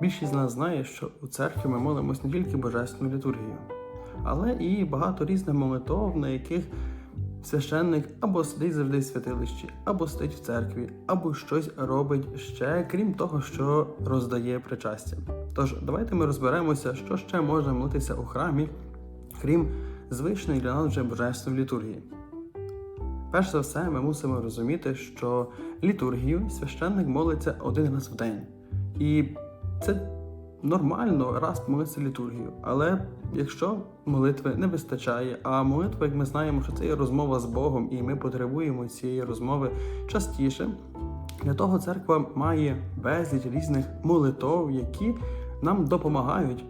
Більшість з нас знає, що у церкві ми молимось не тільки божественну літургію, але і багато різних молитов, на яких священник або сидить завжди в святилищі, або сидить в церкві, або щось робить ще, крім того, що роздає причастя. Тож давайте ми розберемося, що ще можна молитися у храмі, крім звичної для нас вже божественної літургії. Перш за все, ми мусимо розуміти, що літургію священник молиться один раз в день. І це нормально раз молитися літургію. Але якщо молитви не вистачає, а молитва, як ми знаємо, що це є розмова з Богом, і ми потребуємо цієї розмови частіше, для того церква має безліч різних молитов, які нам допомагають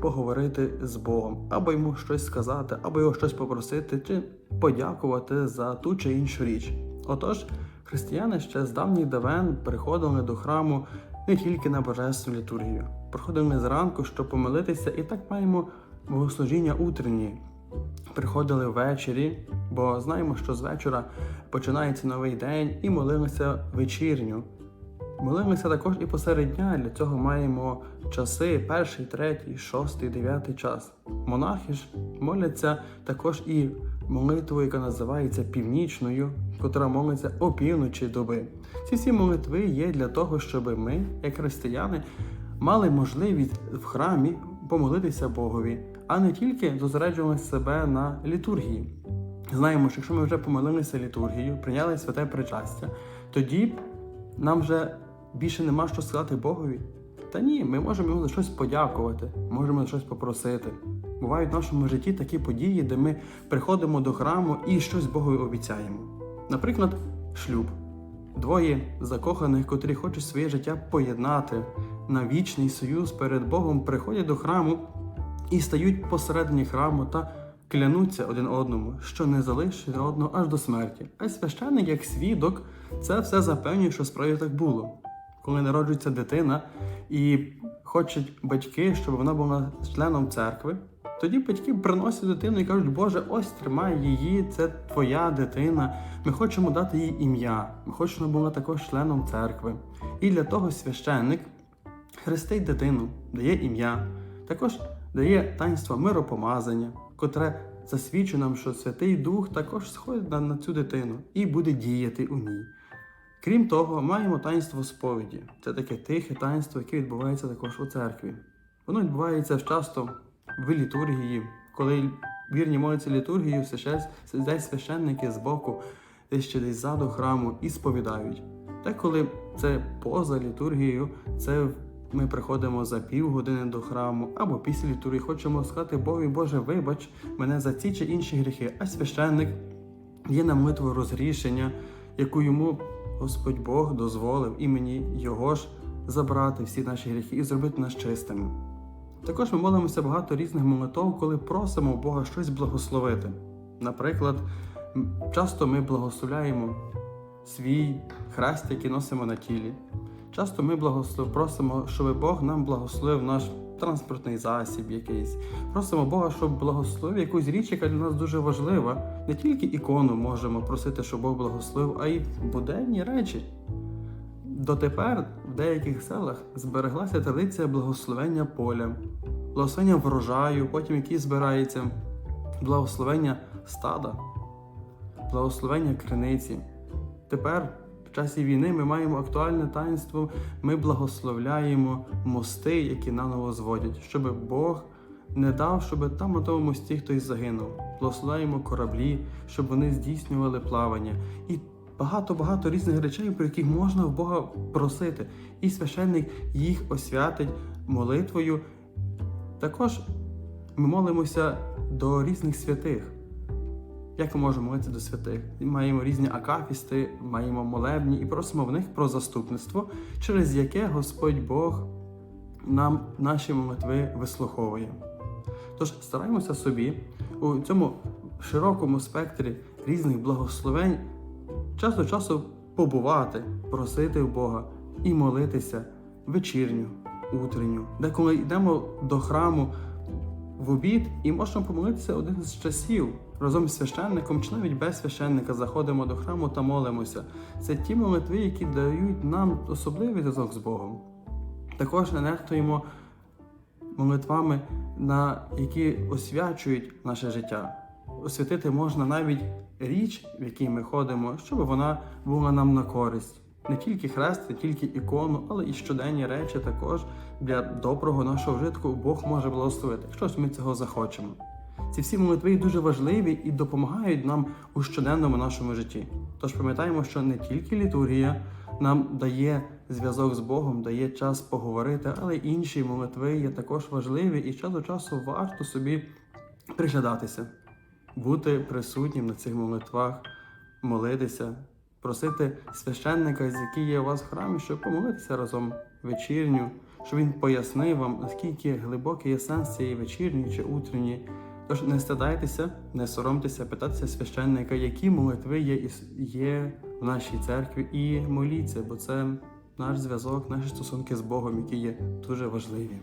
поговорити з Богом, або йому щось сказати, або його щось попросити, чи подякувати за ту чи іншу річ. Отож, християни ще з давніх давен приходили до храму не тільки на божественну літургію. Приходили зранку, щоб помолитися, і так маємо богослужіння утренні. Приходили ввечері, бо знаємо, що з вечора починається новий день, і молилися вечірню. Молилися також і посеред дня. Для цього маємо часи перший, третій, шостий, дев'ятий час. Монахи ж моляться також і молитвою, яка називається північною, котра молиться о півночі доби. Ці всі молитви є для того, щоб ми, як християни, мали можливість в храмі помолитися Богові, а не тільки зосереджувати себе на літургії. Знаємо, що якщо ми вже помолилися літургію, прийняли святе причастя, тоді нам вже більше нема що сказати Богові. Та ні, ми можемо йому за щось подякувати, можемо за щось попросити. Бувають в нашому житті такі події, де ми приходимо до храму і щось Богові обіцяємо. Наприклад, шлюб. Двоє закоханих, котрі хочуть своє життя поєднати на вічний союз перед Богом, приходять до храму і стають посередині храму та клянуться один одному, що не залишать один одного аж до смерті. А священник, як свідок, це все запевнює, що справді так було. Коли народжується дитина і хочуть батьки, щоб вона була членом церкви, тоді батьки приносять дитину і кажуть, Боже, ось тримай її, це твоя дитина. Ми хочемо дати їй ім'я. Ми хочемо, була також членом церкви. І для того священник хрестить дитину, дає ім'я, також дає таїнство миропомазання, котре засвідчує нам, що Святий Дух також сходить на цю дитину і буде діяти у ній. Крім того, маємо таїнство сповіді. Це таке тихе таїнство, яке відбувається також у церкві. Воно відбувається часто в літургії, коли вірні моляться літургію, сидять священники з боку, десь ще десь ззаду храму і сповідають. Та коли це поза літургією, це ми приходимо за півгодини до храму або після літургії, хочемо сказати Богу, Боже, вибач мене за ці чи інші гріхи, а священник є на молитву розрішення, яку йому Господь Бог дозволив імені Його ж забрати всі наші гріхи і зробити нас чистими. Також ми молимося багато різних молитов, коли просимо Бога щось благословити. Наприклад, часто ми благословляємо свій хрест, який носимо на тілі. Часто ми просимо, щоб Бог нам благословив наш транспортний засіб якийсь. Просимо Бога, щоб благословив якусь річ, яка для нас дуже важлива. Не тільки ікону можемо просити, щоб Бог благословив, а й буденні речі. Дотепер в деяких селах збереглася традиція благословення поля, благословення врожаю, потім який збирається, благословення стада, благословення криниці. Тепер, часі війни, ми маємо актуальне таїнство, ми благословляємо мости, які наново зводять, щоб Бог не дав, щоб там на тому мості хтось загинув. Благословляємо кораблі, щоб вони здійснювали плавання. І багато-багато різних речей, про яких можна в Бога просити. І священник їх освятить молитвою. Також ми молимося до різних святих. Як ми можемо молитися до святих? Маємо різні акафісти, маємо молебні і просимо в них про заступництво, через яке Господь Бог нам наші молитви вислуховує. Тож стараємося собі у цьому широкому спектрі різних благословень час до часу побувати, просити в Бога і молитися вечірню, утренню, де коли йдемо до храму в обід і можемо помолитися один з часів разом з священником, чи навіть без священника заходимо до храму та молимося. Це ті молитви, які дають нам особливий зв'язок з Богом. Також не нехтуємо молитвами, на які освячують наше життя. Освятити можна навіть річ, в якій ми ходимо, щоб вона була нам на користь. Не тільки хрест, не тільки ікону, але і щоденні речі також для доброго нашого вжитку Бог може благословити, якщо ми цього захочемо. Ці всі молитви дуже важливі і допомагають нам у щоденному нашому житті. Тож пам'ятаємо, що не тільки літургія нам дає зв'язок з Богом, дає час поговорити, але й інші молитви є також важливі і час до часу варто собі приглядатися, бути присутнім на цих молитвах, молитися, просити священника, з який є у вас в храмі, щоб помолитися разом вечірню, щоб він пояснив вам, наскільки глибокий є сенс цієї вечірні чи утренні. Тож не стидайтеся, не соромтеся, питатися священника, які молитви є, є в нашій церкві, і моліться, бо це наш зв'язок, наші стосунки з Богом, які є дуже важливі.